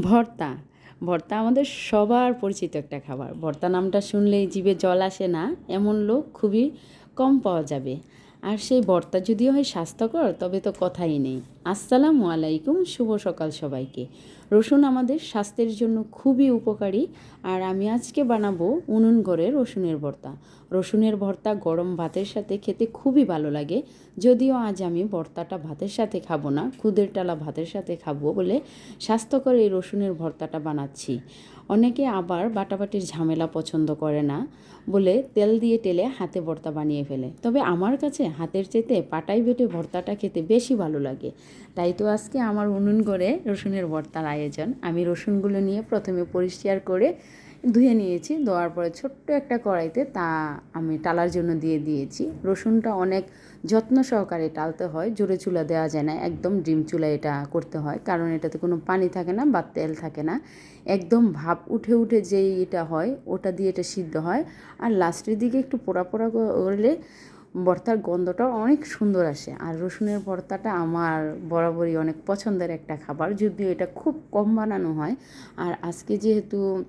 ভর্তা। ভর্তা আমাদের সবার পরিচিত একটা খাবার। ভর্তা নামটা শুনলেই জিভে জল আসে না, এমন লোক খুবই কম পাওয়া যাবে। আর সেই বর্তা যদিও হয় স্বাস্থ্যকর, তবে তো কথাই নেই। আসসালামু আলাইকুম, শুভ সকাল সবাইকে। রসুন আমাদের স্বাস্থ্যের জন্য খুবই উপকারী, আর আমি আজকে বানাবো উনুন করে রসুনের ভর্তা রসুনের ভর্তা গরম ভাতের সাথে খেতে খুবই ভালো লাগে। যদিও আজ আমি ভর্তাটা ভাতের সাথে খাব না, খুদের টালা ভাতের সাথে খাব বলে স্বাস্থ্যকর এই রসুনের ভর্তাটা বানাচ্ছি। অনেকে আবার বাটাবাটির ঝামেলা পছন্দ করে না বলে তেল দিয়ে টেলে হাতে ভর্তা বানিয়ে ফেলে। তবে আমার কাছে হাতের চেতে পাটাই বেটে ভর্তাটা খেতে বেশি ভালো লাগে। তাই তো আজকে আমার উনুন করে রসুনের ভর্তার আয়োজন। আমি রসুনগুলো নিয়ে প্রথমে পরিষ্কার করে ধুয়ে নিয়েছি। ধোয়ার পরে ছোট্ট একটা কড়াইতে তা আমি টালার জন্য দিয়ে দিয়েছি। রসুনটা অনেক যত্ন সহকারে টালতে হয়, জোরে চুলা দেওয়া যায় না, একদম ডিম চুলা এটা করতে হয়। কারণ এটাতে কোনো পানি থাকে না বা তেল থাকে না। একদম ভাপ উঠে উঠে যেই এটা হয়, ওটা দিয়ে এটা সিদ্ধ হয়। আর লাস্টের দিকে একটু পোড়া পোড়া করলে ভর্তার গন্ধটা অনেক সুন্দর আসে। আর রসুনের ভর্তাটা আমার বরাবরই অনেক পছন্দের একটা খাবার, যদিও এটা খুব কম বানানো হয়। আর আজকে যেহেতু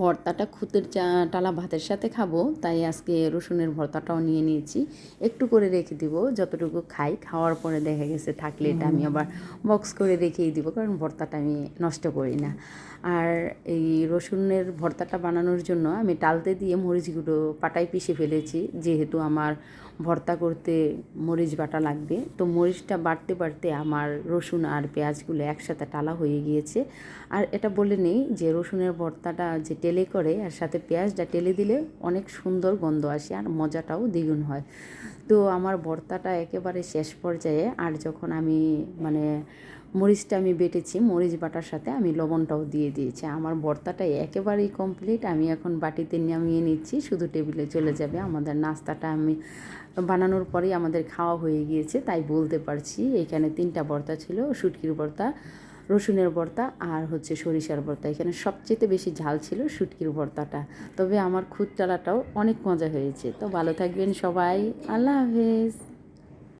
ভর্তাটা খুতের চা টালা ভাতের সাথে খাব তাই আজকে রসুনের ভর্তাটাও নিয়ে নিয়েছি। একটু করে রেখে দিব যতটুকু খাই খাওয়ার পরে দেখা গেছে থাকলে এটা আমি আবার বক্স করে রেখেই দিব কারণ ভর্তাটা আমি নষ্ট করি না। আর এই রসুনের ভর্তাটা বানানোর জন্য আমি টালতে দিয়ে মরিচগুলো পাটায় পিষে ফেলেছি যেহেতু আমার ভর্তা করতে মরিচ বাটা লাগবে। তো মরিচটা বাড়তে বাড়তে আমার রসুন আর পেঁয়াজগুলো একসাথে টালা হয়ে গিয়েছে। আর এটা বলে নেই যে রসুনের ভর্তাটা যে টেলে করে আর সাথে পেঁয়াজটা টেলে দিলে অনেক সুন্দর গন্ধ আসে আর মজাটাও দ্বিগুণ হয়। তো আমার ভর্তাটা একেবারে শেষ পর্যায়ে আর যখন আমি মানে মরিচটা আমি বেটেছি, মরিচ বাটার সাথে আমি লবণটাও দিয়ে দিয়েছি। আমার ভর্তাটা একেবারেই কমপ্লিট আমি এখন বাটিতে নামিয়ে নিচ্ছি, শুধু টেবিলে চলে যাবে। আমাদের নাস্তাটা আমি বানানোর পরেই আমাদের খাওয়া হয়ে গিয়েছে, তাই বলতে পারছি। এখানে তিনটা ভর্তা ছিল, শুটকির ভর্তা রসুনের ভর্তা আর হচ্ছে সরিষার ভর্তা। এখানে সবচেয়ে বেশি ঝাল ছিল শুটকির ভর্তাটা। তবে আমার খুদ চালাটাও অনেক মজা হয়েছে। তো ভালো থাকবেন সবাই। আল্লাহ হাফেজ।